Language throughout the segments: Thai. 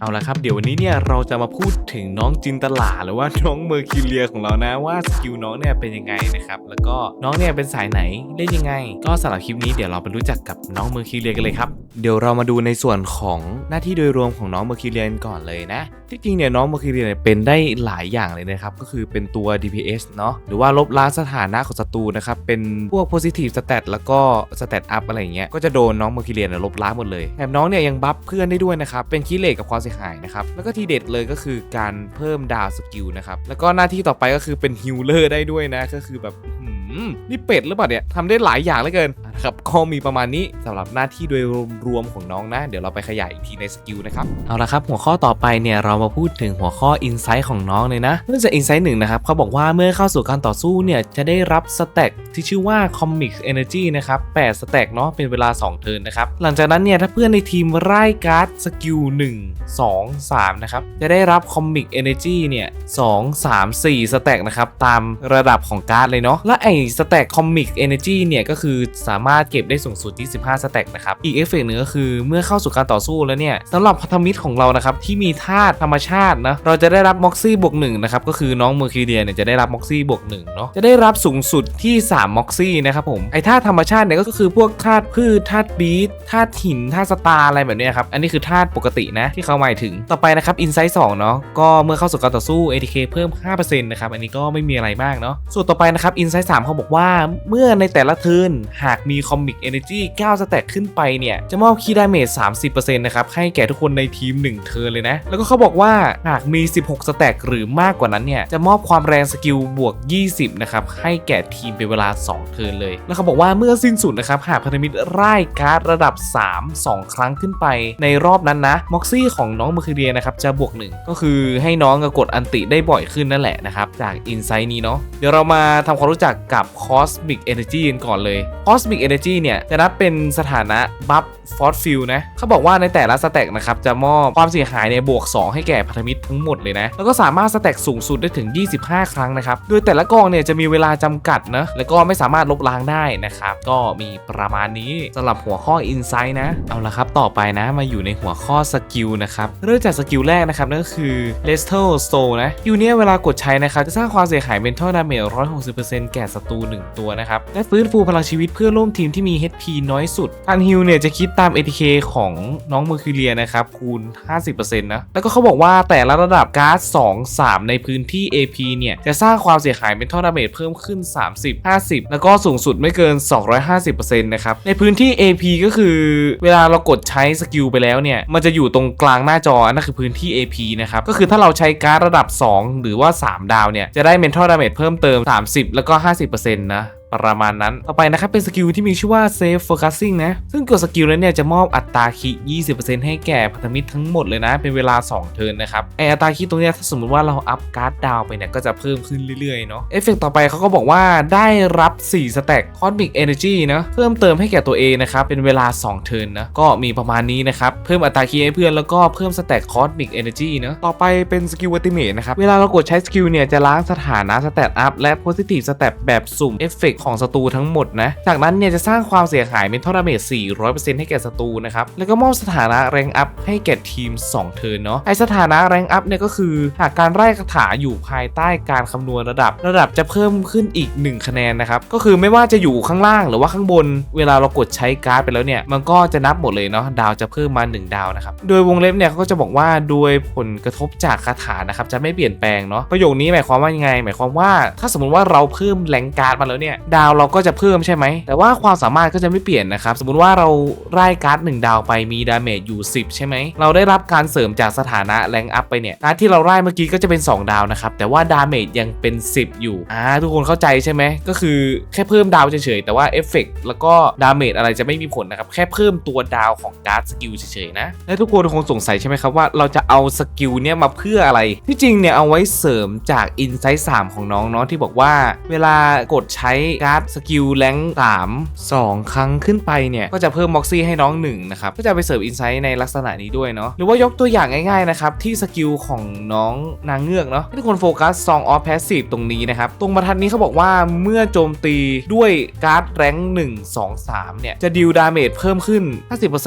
เอาละครับเดี๋ยววันนี้เนี่ยเราจะมาพูดถึงน้องจินตลาหรือว่าน้องเมอร์คิวเรียของเรานะว่าสกิลน้องเนี่ยเป็นยังไงนะครับแล้วก็น้องเนี่ยเป็นสายไหนเล่นยังไง ก็สำหรับคลิปนี้เดี๋ยวเราไปรู้จักกับน้องเมอร์คิวเรียกันเลยครับ เดี๋ยวเรามาดูในส่วนของหน้าที่โดยรวมของน้องเมอร์คิเรียนก่อนเลยนะ ที่จริงเนี่ยน้องเมอร์คิเรียนเป็นได้หลายอย่างเลยนะครับ ก็คือเป็นตัว DPS เนาะหรือว่าลบล้างสถานะของศัตรูนะครับ เป็นพวก positive stat แล้วก็ stat up อะไรอย่างเงี้ยก็จะโดนน้องเมอร์คิเรียเนี่ยลบล้างหมดเลยแถมน้องเนี่ยยังบัฟเพื่อนได้ด้วยนะครับ เป็นคีเลตกับความเสียหายนะครับแล้วก็ทีเด็ดเลยก็คือการเพิ่มดาวสกิลนะครับแล้วก็หน้าที่ต่อไปก็คือเป็นฮิลเลอร์ได้ด้วยนะก็คือแบบนี่เป็ดหรือเปล่าเนี่ยทำได้หลายอย่างเหลือเกิน นะครับก็มีประมาณนี้สำหรับหน้าที่โดยรวมของน้องนะ เดี๋ยวเราไปขยายอีกทีในสกิลนะครับเอาละครับ หัวข้อต่อไปเนี่ยเรามาพูดถึงหัวข้ออินไซต์ของน้องเลยนะเนื่องจากอินไซต์หนึ่งนะครับเขาบอกว่าเมื่อเข้าสู่การต่อสู้เนี่ยจะได้รับสแต็กที่ชื่อว่า Comic Energy นะครับ8สแต็กเนาะเป็นเวลา 2 เทิร์นนะครับหลังจากนั้นเนี่ยถ้าเพื่อนในทีมไล่การ์ดสกิล1 2 3นะครับจะได้รับ Comic Energy เนี่ย2 3 4สแต็กนะครับตามระดับของการ์ดเลยเนาะและไอ้สแต็ก Comic Energy เนี่ยก็คือสามารถเก็บได้สูงสุดที่15สแต็กนะครับ อีกเอฟเฟกต์หนึ่งก็คือเมื่อเข้าสู่การต่อสู้แล้วเนี่ยสำหรับพันธมิตรของเรานะครับที่มีธาตุธรรมชาตินะเราจะได้รับม็อกซี่บวกหนึ่งนะครับก็คือน้องเมอร์คิเดียเนี่ยจะได้รับม็อกซี่บวกหนึ่งเนาะจะได้รับสูงสุดที่3ม็อกซี่นะครับผมไอธาตุธรรมชาติเนี่ยก็คือพวกธาตุพืชธาตุบีทธาตุหินธาตุสตาร์อะไรแบบนี้ครับอันนี้คือธาตุปกตินะที่เขาหมายถึงต่อไปนะครับอินไซต์2เนาะก็เมื่อเข้าสู่การต่อสู้ ATK เพิ่ม 5%นะครับอันนี้ก็ไม่มีอะไรมากเนาะส่วนต่อไปนะครับอินไซต์3เขาบอกว่าเมื่อในแต่ละเทิร์นหากมีีคอมิกเอเนจี9สแต็กขึ้นไปเนี่ย จะมอบคีย์ดาเมจ30%นะครับให้แก่ทุกคนในทีม 1 เทิร์นเลยนะ แล้วก็เขาบอกว่าหากมี 16 สแต็กหรือมากกว่านั้นเนี่ย จะมอบความแรงสกิลบวก 20 นะครับ ให้แก่ทีมเป็นเวลา 2 เทิร์นเลย แล้วเขาบอกว่าเมื่อสิ้นสุดนะครับ หากพันธมิตรไล่การ์ดระดับ 3 2 ครั้งขึ้นไป ในรอบนั้นนะม็อกซี่ของน้องเมอร์คิเดียนะครับจะบวก 1 ก็คือให้น้องกดอันติได้บ่อยขึ้นนั่นแหละนะครับจากอินไซต์นี้เนาะเดี๋ยวเรามาทำความรู้จักกับ Cosmic Energy กันก่อนเลย Cosmic Energy เนี่ยจะนับเป็นสถานะบัฟฟอสฟิลนะเขาบอกว่าในแต่ละสแต็กนะครับจะมอบความเสียหายในบวก 2 ให้แก่พันธมิตรทั้งหมดเลยนะ แล้วก็สามารถสแต็กสูงสุดได้ถึง 25 ครั้งนะครับ โดยแต่ละกองเนี่ยจะมีเวลาจำกัดนะแล้วก็ไม่สามารถลบล้างได้นะครับ ก็มีประมาณนี้สำหรับหัวข้อ Insight นะ เอาละครับต่อไปนะมาอยู่ในหัวข้อสกิลนะครับเริ่มจากสกิลแรกนะครับนั่นก็คือ l e s t o s o นะสกิลเนี้ยเวลากดใช้นะครับจะสร้างความเสียหาย Mental Damage 160%แก่ศัตรู1ตัวนะครับและฟื้นฟูพลังชีวิตเพื่อร่วมทีมที่มี HP น้อยสุดการฮิลเนี่ยจะคิดตาม ATK ของน้องเมอร์คิเลียนะครับ คูณ 50%นะ แล้วก็เขาบอกว่าแต่ละระดับการ์ด2 3 ในพื้นที่ AP เนี่ย จะสร้างความเสียหาย Mental Damage เพิ่มขึ้น 30 50 แล้วก็สูงสุดไม่เกิน 250%นะครับ ในพื้นที่ AP ก็คือเวลาเรากดใช้สกิลไปแล้วเนี่ย มันจะอยู่ตรงกลางหน้าจอ นั่นคือพื้นที่ AP นะครับ ก็คือถ้าเราใช้การ์ดระดับ 2 หรือว่า 3 ดาวเนี่ย จะได้ Mental Damage เพิ่มเติม 30 แล้วก็ 50%นะประมาณนั้น ต่อไปนะครับเป็นสกิลที่มีชื่อว่า Safe Focusing นะ ซึ่งกดสกิลนั้นเนี่ยจะมอบอัตราคิ20%ให้แก่พันธมิตรทั้งหมดเลยนะ เป็นเวลา 2 เทิร์นนะครับ ไออัตราคิตรงเนี้ยถ้าสมมติว่าเราอัพการ์ดดาวไปเนี่ยก็จะเพิ่มขึ้นเรื่อยๆเนาะ เอฟเฟกต่อไปเขาก็บอกว่าได้รับ 4 สแต็ก Cosmic Energy นะเพิ่มเติมให้แก่ตัวเองนะครับ เป็นเวลา 2 เทิร์นนะ ก็มีประมาณนี้นะครับ เพิ่มอัตราคิให้เพื่อนแล้วก็เพิ่มสแต็ก Cosmic Energy นะ ต่อไปเป็นสกิล Ultimate นะครับ เวลาเรากดใช้สกิลเนี่ยจะล้างสถานะสแตตอัพและ Positive สแตตแบบสุ่มเอฟเฟกของศัตรูทั้งหมดนะ จากนั้นเนี่ยจะสร้างความเสียหายเป็นทอร์นาเมต400%ให้แก่ศัตรูนะครับ แล้วก็มอบสถานะแรงอัพให้แก่ทีม 2 เทิร์นเนาะ ไอสถานะแรงอัพเนี่ยก็คือ หากการไล่คาถาอยู่ภายใต้การคำนวณระดับ ระดับจะเพิ่มขึ้นอีก 1 คะแนนนะครับ ก็คือไม่ว่าจะอยู่ข้างล่างหรือว่าข้างบน เวลาเรากดใช้การ์ดไปแล้วเนี่ย มันก็จะนับหมดเลยเนาะ ดาวจะเพิ่มมา 1 ดาวนะครับ โดยวงเล็บเนี่ยเขาก็จะบอกว่า โดยผลกระทบจากคาถานะครับ จะไม่เปลี่ยนแปลงเนาะ ประโยคนี้หมายความว่ายังไง หมายความว่า ถ้าสมมติว่าเราเพิ่มแรงการ์ดมาแล้วเนี่ยดาวเราก็จะเพิ่มใช่ไหม แต่ว่าความสามารถก็จะไม่เปลี่ยนนะครับ สมมติว่าเราไล่การ์ด1ดาวไปมีดาเมจอยู่ 10 ใช่ไหม เราได้รับการเสริมจากสถานะแรงอัพไปเนี่ยการ์ดที่เราไล่เมื่อกี้ก็จะเป็น 2 ดาวนะครับ แต่ว่าดาเมจยังเป็น 10 อยู่ อ่า ทุกคนเข้าใจใช่ไหม ก็คือแค่เพิ่มดาวเฉยๆ แต่ว่าเอฟเฟกแล้วก็ดาเมจอะไรจะไม่มีผลนะครับ แค่เพิ่มตัวดาวของการ์ดสกิลเฉยๆนะ และทุกคนคงสงสัยใช่ไหมครับว่าเราจะเอาสกิลเนี่ยมาเพื่ออะไร ที่จริงเนี่ยเอาไว้เสริมจากอินไซต์3ของน้องเนาะที่บอกว่าเวลากดใช้การ์ดสกิลแรงค์3 2ครั้งขึ้นไปเนี่ยก็จะเพิ่มม็อกซี่ให้น้อง1นะครับก็จะไปเสิร์ฟอินไซต์ในลักษณะนี้ด้วยเนาะหรือว่ายกตัวอย่างง่ายๆนะครับที่สกิลของน้องนางเงือกเนาะทุกคนโฟกัสซองออฟแพสซีฟตรงนี้นะครับตรงบรรทัดนี้เขาบอกว่าเมื่อโจมตีด้วยการ์ดแรงค์1 2 3เนี่ยจะดิวดาเมจเพิ่มขึ้น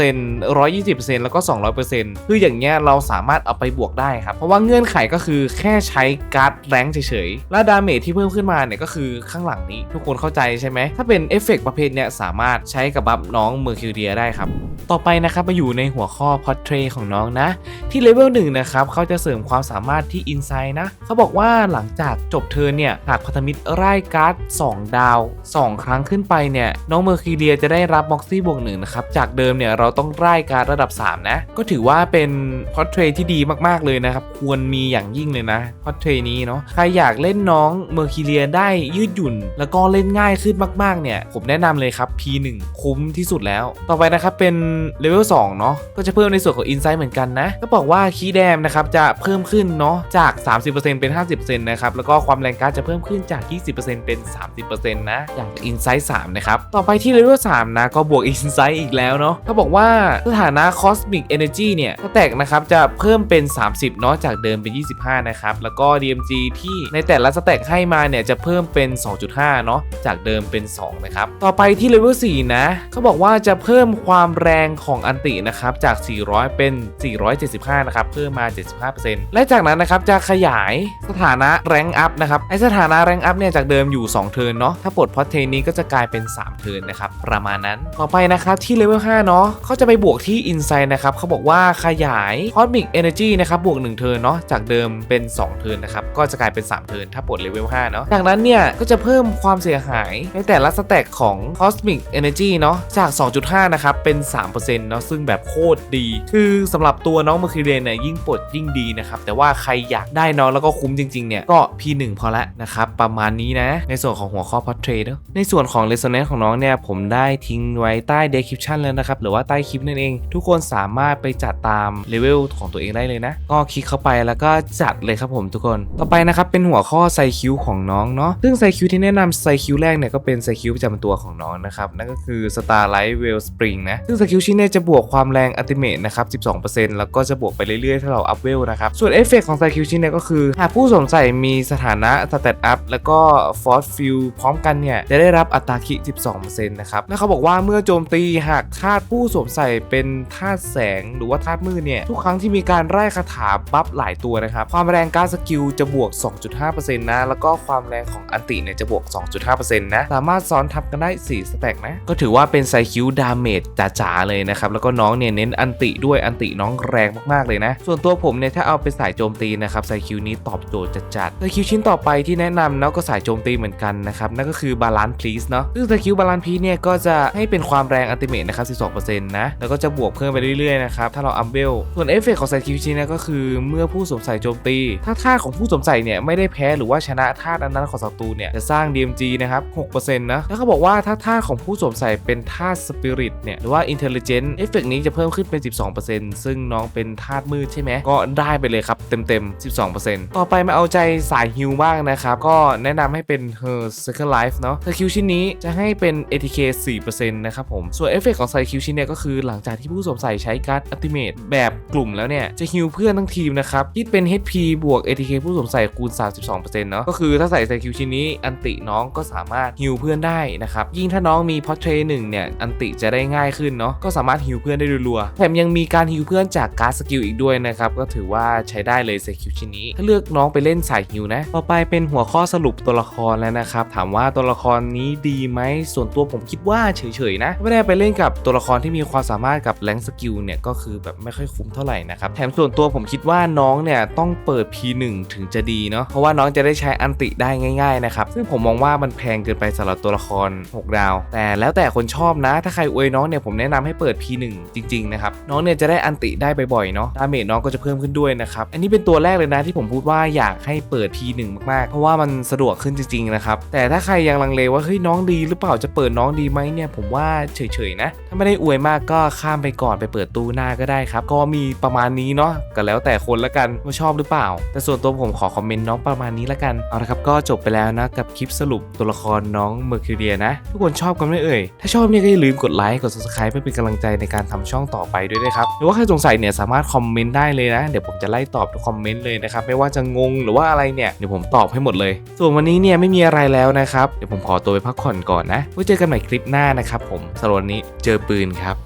50% 120%แล้วก็ 200%คืออย่างเงี้ยเราสามารถเอาไปบวกได้ครับ เพราะว่าเงื่อนไขก็คือแค่ใช้การ์ดแรงเฉยๆ และดาเมจที่เพิ่มขึ้นมาเนี่ยก็คือข้างหลังนี้ทุกคนเข้าใจใช่ไหม ถ้าเป็นเอฟเฟกต์ประเภทเนี้ยสามารถใช้กับบัฟน้องเมอร์คิวเดียได้ครับ ต่อไปนะครับมาอยู่ในหัวข้อพอ r เทรของน้องนะ ที่เลเวลหนึ่งนะครับเขาจะเสริมความสามารถที่อินไซ h ์นะเขาบอกว่าหลังจากจบเทิร์นเนี่ยหากพันธมิตรไล่การ์ด2 ดาว 2 ครั้งขึ้นไปเนี่ยน้องเมอร์คิเลียจะได้รับบ็อกซี่บวกหนึ่งนะครับจากเดิมเนี่ยเราต้องไล่การ์ดระดับ 3 นะ ก็ถือว่าเป็นพอ r เทรที่ดีมากๆเลยนะครับควรมีอย่างยิ่งเลยนะพอ r เทรนี้เนาะใครอยากเล่นน้องเมอร์คิเลียได้ยืดหยุ่น แล้วก็เล่นง่ายขึ้นมากๆเนี่ย ผมแนะนำเลยครับ P1 คุ้มที่สุดแล้ว ต่อไปนะครับเป็นเลเวล2เนาะก็จะเพิ่มในส่วนของ Insight เหมือนกันนะ ก็บอกว่าคีย์แดมนะครับจะเพิ่มขึ้นเนาะจาก 30%เป็น 50%นะครับแล้วก็ความแรงการจะเพิ่มขึ้นจาก 20%เป็น 30%นะอย่าง Insight 3นะครับต่อไปที่เลเวล3นะก็บวก Insight อีกแล้วเนาะเขาบอกว่าสถานะ Cosmic Energy เนี่ยสแต็กนะครับจะเพิ่มเป็น 30 เนาะจากเดิมเป็น 25 นะครับแล้วก็ DMG ที่ในแต่ละสแต็กให้มาเนี่ยจะเพิ่มเป็น 2.5 เนาะจากเดิมเป็น 2 นะครับ ต่อไปที่เลเวล4นะเขาบอกว่าจะเพิ่มความแรงของอันตินะครับจาก 400 เป็น 475 นะครับ เพิ่มมา 75%และจากนั้นนะครับจะขยายสถานะแรงอัพนะครับไอสถานะแรงอัพเนี่ยจากเดิมอยู่ 2 เทิร์นเนาะถ้าปลดพอเทนนี้ก็จะกลายเป็น 3 เทิร์นนะครับประมาณนั้นต่อไปนะครับที่เลเวล5เนาะเขาจะไปบวกที่ Insight นะครับเขาบอกว่าขยาย Cosmic Energy นะครับบวก 1 เทิร์นเนาะจากเดิมเป็น 2 เทิร์นนะครับก็จะกลายเป็น 3 เทิร์นถ้าปลดเลเวล5เนาะจากนั้นเนี่ยก็จะเพิ่มความเสียหายในแต่ละสแต็กของ Cosmic Energy เนาะจาก 2.5 นะครับ เป็น 3%เนาะซึ่งแบบโคตรดี คือสำหรับตัวน้องเมอร์คิเรนเนี่ยยิ่งปลดยิ่งดีนะครับ แต่ว่าใครอยากได้น้องแล้วก็คุ้มจริง ๆ เนี่ย ก็ P1 พอละนะครับ ประมาณนี้นะ ในส่วนของหัวข้อ Portrait เนอะในส่วนของ Resonance ของน้องเนี่ยผมได้ทิ้งไว้ใต้ description แล้วนะครับหรือว่าใต้คลิปนั่นเอง ทุกคนสามารถไปจัดตามเลเวลของตัวเองได้เลยนะก็คลิกเข้าไปแล้วก็จัดเลยครับผมทุกคน ต่อไปนะครับเป็นหัวข้อไซคิวของน้องเนาะซึ่งไซคิวที่แนะนำไซคิวแรกเนี่ยก็เป็นไซคิวประจำตัวของน้องนะครับ นั่นก็คือ Starlight w e l l Spring นะ ซึ่งสกิลชิ้นเนี่ยจะบวกความแรงอัติเมตนะครับ 12%แล้วก็จะบวกไปเรื่อยๆ ถ้าเราอัพเวลนะครับ ส่วนเอฟเฟกของสกิลชิ้นเนี่ยก็คือ หากผู้สวมใส่มีสถานะสเตตอัพแล้วก็ฟอร์สฟิลพร้อมกันเนี่ย จะได้รับอัตราคิ 12%นะครับ แล้วเขาบอกว่าเมื่อโจมตีหากธาตุผู้สวมใส่เป็นธาตุแสงหรือว่าธาตุมืดเนี่ยทุกครั้งที่มีการไล่คาถาบัฟหลายตัวนะครับความแรงการสกิลจะบวก 2.5%นะแล้วก็ความแรงของอันติเนี่ยจะบวก 2.5%นะสามารถซ้อนทับกันได้ 4 สแต็กนะ ก็ถือว่าเป็นไซคิวดาเมจจ๋าๆเลยนะครับ แล้วก็น้องเนี่ยเน้นอันติด้วยอันติน้องแรงมากๆเลยนะ ส่วนตัวผมเนี่ยถ้าเอาเป็นสายโจมตีนะครับไซคิวนี้ตอบโจทย์จัดๆไซคิวชิ้นต่อไปที่แนะนำเนาะก็สายโจมตีเหมือนกันนะครับนั่นก็คือบาลานซ์พลีสเนาะซึ่งไซคิวบาลานซ์พลีสเนี่ยก็จะให้เป็นความแรงอัลติเมทนะครับ12%นะแล้วก็จะบวกเพิ่มไปเรื่อยๆนะครับถ้าเราอัพเวลส่วนเอฟเฟกของไซคิวชิ้นเนี่ยก็คือเมื่อผู้สวมใส่โจมตี ถ้าธาตุของผู้สวมใส่เนี่ยไม่ได้แพ้หรือว่าชนะธาตุอันนั้นของศัตรูเนี่ยจะสร้าง DMG นะครับ 6%นะ แล้วเขาบอกว่าถ้าธาของผู้สวมใส่เป็นธาสปิริตเนี่ย หรือว่า Intelligent เอฟเฟกนี้จะเพิ่มขึ้นเป็น 12%ซึ่งน้องเป็นธาตุมืดใช่ไหม ก็ได้ไปเลยครับ เต็มๆ 12%ต่อไปมาเอาใจสายฮิวบ้างนะครับ ก็แนะนำให้เป็น Her Second Life เนาะสกิลชิ้นนี้จะให้เป็น ATK 4%นะครับผม ส่วนเอฟเฟกของสกิลชิ้นเนี่ยก็คือหลังจากที่ผู้สวมใส่ใช้การ์ดอัลติเมทแบบกลุ่มแล้วเนี่ยจะฮิวเพื่อนทั้งทีมนะครับคิดเป็น HP บวก ATK ผู้สวมใส่คูณ 32%เนาะก็คือถ้าใส่สกิลชิ้นนี้อันติน้องก็สามารถฮิวเพื่อนได้นะครับยิ่งถ้าน้องมีพอเทรหนึ่งเนี่ยอันติจะได้ง่ายขึ้นเนาะก็สามารถฮิวเพื่อนได้รัวๆแถมยังมีการฮิวเพื่อนจากการ์ดสกิลอีกด้วยนะครับก็ถือว่าใช้ได้เลยสกิลชิ้นนี้ถ้าเลือกน้องไปเล่นสายฮิวนะต่อไปเป็นหัวข้อสรุปตัวละครแล้วนะครับถามว่าตัวละครนี้ดีไหมส่วนตัวผมคิดว่าเฉยๆนะไม่ได้ไปเล่นกับตัวละครที่มีความสามารถกับแรงสกิลเนี่ยก็คือแบบไม่ค่อยคุ้มเท่าไหร่นะครับแถมส่วนตัวผมคิดว่าน้องเนี่ยต้องเปิด P1 ถึงจะดีเนาะเพราะว่าน้องจะได้ใช้อันติได้ง่ายๆนะครับซึ่งผมมองว่ามันแพงเกินไปสำหรับตัวละคร 6 ดาว แต่แล้วแต่คนชอบนะ ถ้าใครอวยน้องเนี่ยผมแนะนำให้เปิด P1 จริงๆนะครับน้องเนี่ยจะได้อันติได้บ่อยๆเนาะดาเมจน้องก็จะเพิ่มขึ้นด้วยนะครับอันนี้เป็นตัวแรกเลยนะที่ผมพูดว่าอยากให้เปิด P1 มากๆ เพราะว่ามันสะดวกขึ้นจริงๆนะครับแต่ถ้าใครยังลังเลว่าเฮ้ยน้องดีหรือเปล่าจะเปิดน้องดีไหมเนี่ยผมว่าเฉยๆนะถ้าไม่ได้อวยมากก็ข้ามไปก่อนไปเปิดตู้หน้าก็ได้ครับก็มีประมาณนี้เนาะก็แล้วแต่คนละกันว่าชอบหรือเปล่า แต่ส่วนตัวผมขอคอมเมนต์น้องประมาณนี้ละกันเอาละครับก็จบไปแล้วนะกับคลิปสรุปตัวละคครน้องเมอร์คิวเรียนะ ทุกคนชอบกันไหมเอ่ย ถ้าชอบเนี่ยก็อย่าลืมกดไลค์กด subscribe เพื่อเป็นกำลังใจในการทำช่องต่อไปด้วยนะครับหรือว่าใครสงสัยเนี่ยสามารถคอมเมนต์ได้เลยนะ เดี๋ยวผมจะไล่ตอบทุกคอมเมนต์เลยนะครับไม่ว่าจะงงหรือว่าอะไรเนี่ยเดี๋ยวผมตอบให้หมดเลย ส่วนวันนี้เนี่ยไม่มีอะไรแล้วนะครับเดี๋ยวผมขอตัวไปพักผ่อนก่อนนะไว้เจอกันใหม่คลิปหน้านะครับผมสำหรับวันนี้เจอปืนครับ